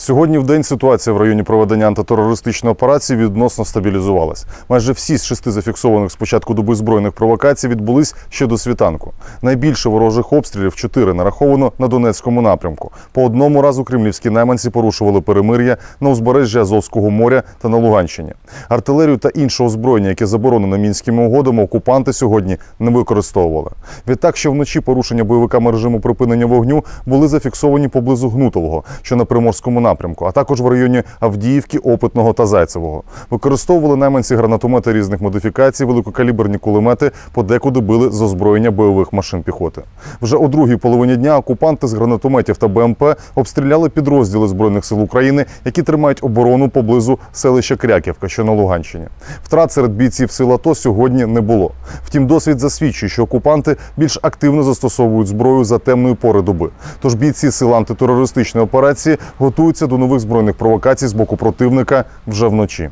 Сьогодні в день ситуація в районі проведення антитерористичної операції відносно стабілізувалась. Майже всі з шести зафіксованих з початку доби збройних провокацій відбулись ще до світанку. Найбільше ворожих обстрілів чотири нараховано на Донецькому напрямку. По одному разу кремлівські найманці порушували перемир'я на узбережжі Азовського моря та на Луганщині. Артилерію та інше озброєння, яке заборонено мінськими угодами, окупанти сьогодні не використовували. Відтак, ще вночі порушення бойовиками режиму припинення вогню були зафіксовані поблизу Гнутового, що на Приморському напрямку, а також в районі Авдіївки, Опитного та Зайцевого. Використовували найманці гранатомети різних модифікацій, великокаліберні кулемети, подекуди били з озброєння бойових машин піхоти. Вже о другій половині дня окупанти з гранатометів та БМП обстріляли підрозділи збройних сил України, які тримають оборону поблизу селища Кряківка, що на Луганщині. Втрат серед бійців сил АТО сьогодні не було. Втім, досвід засвідчує, що окупанти більш активно застосовують зброю за темної пори доби. Тож бійці сил антитерористичної операції готуються до нових збройних провокацій з боку противника вже вночі.